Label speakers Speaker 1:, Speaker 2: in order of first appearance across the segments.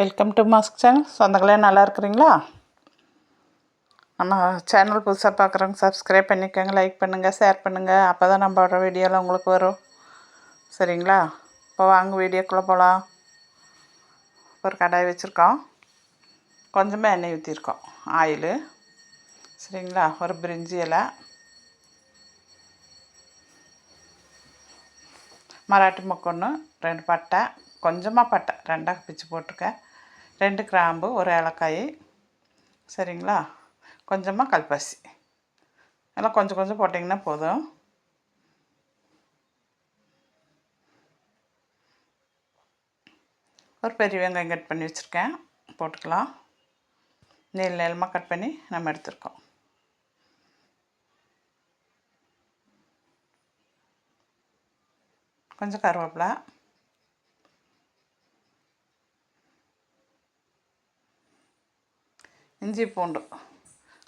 Speaker 1: Welcome to mask channel சொந்தங்களே நல்லா இருக்கிறீங்களா? நம்ம சேனல் புதுசாக பார்க்குறவங்க சப்ஸ்கிரைப் பண்ணிக்கோங்க லைக் பண்ணுங்கள் ஷேர் பண்ணுங்கள் அப்போ தான் நம்மளோட வீடியோவில் உங்களுக்கு வரும். சரிங்களா? இப்போ வாங்க வீடியோக்குள்ளே போகலாம் ஒரு கடாய் வச்சுருக்கோம். கொஞ்சமாக எண்ணெய் ஊற்றிருக்கோம் ஆயிலு. சரிங்களா? ஒரு பிரிஞ்சி இலை. மராட்டி மொக்கொன்று ரெண்டு பட்டை. கொஞ்சமாக பட்டை ரெண்டாக பிச்சு போட்டிருக்கேன். ரெண்டு கிராம்பு ஒரு ஏலக்காய். சரிங்களா? கொஞ்சமாக கல்பாசி. எல்லாம் கொஞ்சம் கொஞ்சம் போட்டிங்கன்னா போதும். ஒரு பெரிய வெங்காயம் கட் பண்ணி வச்சுருக்கேன். போட்டுக்கலாம். நீள் நீளமாக கட் பண்ணி நம்ம எடுத்துருக்கோம். கொஞ்சம் கருவேப்பிலை. இஞ்சி பூண்டு.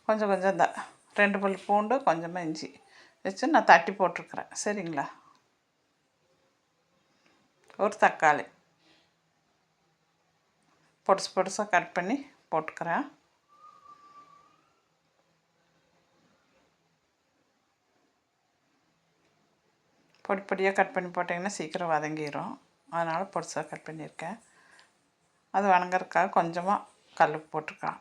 Speaker 1: கொஞ்சம் கொஞ்சம் தான் ரெண்டு பல் பூண்டு கொஞ்சமாக இஞ்சி வச்சு நான் தட்டி போட்டிருக்குறேன். சரிங்களா? ஒரு தக்காளி. பொடுசு பொடுசாக கட் பண்ணி போட்டுக்கிறேன். பொடி பொடியாக கட் பண்ணி போட்டிங்கன்னா சீக்கிரம் வதங்கிடும் அதனால் பொடிசாக கட் பண்ணியிருக்கேன். அது வணங்குறதுக்காக கொஞ்சமாக கல் போட்டிருக்கான்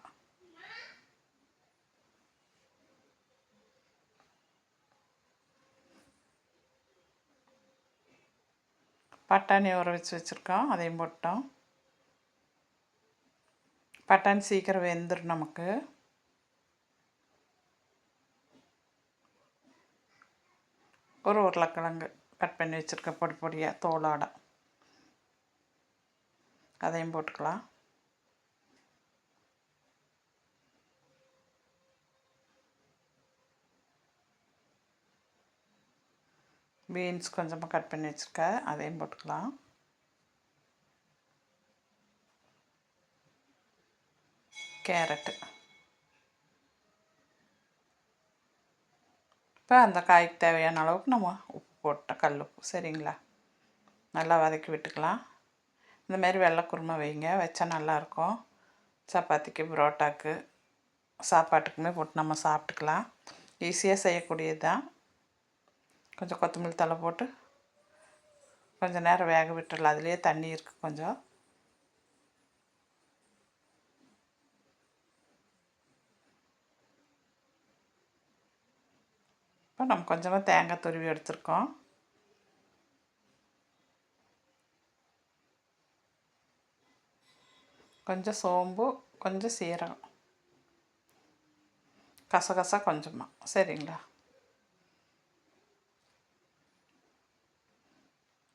Speaker 1: பட்டாணி ஊற வச்சு வச்சுருக்கோம். அதையும் போட்டோம். பட்டாணி சீக்கிரம் வெந்துடும் நமக்கு. ஒரு உருளைக்கிழங்கு கட் பண்ணி வச்சுருக்கேன். பொடி பொடியாக தோலோட. அதையும் போட்டுக்கலாம். பீன்ஸ் கொஞ்சமாக கட் பண்ணி வச்சுருக்கேன் அதையும் போட்டுக்கலாம். கேரட்டு. இப்போ அந்த காய்க்கு தேவையான அளவுக்கு நம்ம உப்பு போட்டோம் கல் உப்பு சரிங்களா? நல்லா வதக்கி விட்டுக்கலாம். இந்தமாரி வெள்ளை குருமா வைங்க வச்சா நல்லாயிருக்கும். சப்பாத்திக்கு புரோட்டாக்கு சாப்பாட்டுக்குமே போட்டு நம்ம சாப்பிட்டுக்கலாம். ஈஸியாக செய்யக்கூடியது தான் கொஞ்சம் கொத்தமல்லி தலை போட்டு கொஞ்சம் நேரம் வேக விட்டுடலாம் அதுலேயே தண்ணி இருக்குது கொஞ்சம். இப்போ நம்ம கொஞ்சமாக தேங்காய் துருவி எடுத்துருக்கோம். கொஞ்சம் சோம்பு கொஞ்சம் சீரகம். கசகசா கொஞ்சமாக சரிங்களா?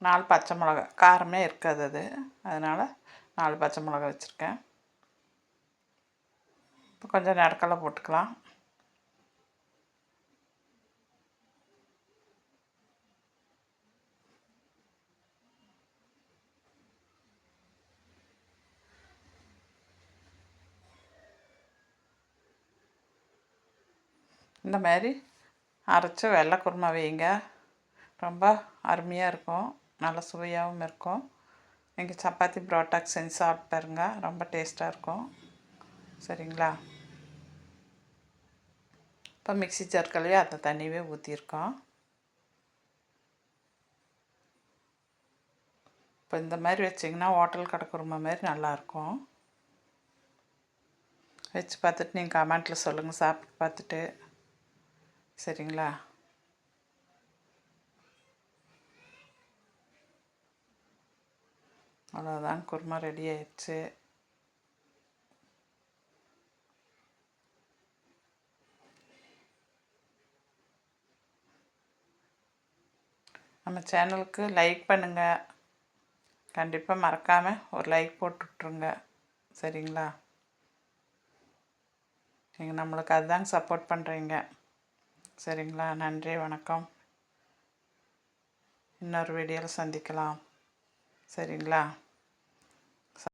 Speaker 1: நாலு பச்சை மிளகா காரமே இருக்காது அது. அதனால் நாலு பச்சை மிளகா வச்சுருக்கேன். இப்போ கொஞ்சம் நடக்கலை போட்டுக்கலாம். இந்த மாதிரி அரைச்சி வெள்ளை குருமா வைங்க. ரொம்ப அருமையாக இருக்கும். நல்ல சுவையாகவும் இருக்கும். நீங்கள் சப்பாத்தி புரோட்டாக்கு செஞ்சு சாப்பிட்டு பாருங்க. ரொம்ப டேஸ்ட்டாக இருக்கும். சரிங்களா? இப்போ மிக்சி ஜார் அதை அந்த தண்ணியவே ஊற்றிருக்கோம் இப்போ இந்த மாதிரி வச்சிங்கன்னா ஹோட்டல் கடை மாதிரி நல்லாயிருக்கும் வச்சு பார்த்துட்டு நீங்கள் கமெண்ட்டில் சொல்லுங்கள் சாப்பிட்டு பார்த்துட்டு. சரிங்களா? அவ்வளோதான் குருமா ரெடி ஆயிடுச்சு. நம்ம சேனலுக்கு லைக் பண்ணுங்கள் கண்டிப்பாக மறக்காமல் ஒரு லைக் போட்டு விட்ருங்க சரிங்களா? நீங்கள் நம்மளுக்கு அதுதாங்க சப்போர்ட் பண்ணுறீங்க சரிங்களா? நன்றி வணக்கம். இன்னொரு வீடியோவில் சந்திக்கலாம். சரிங்களா?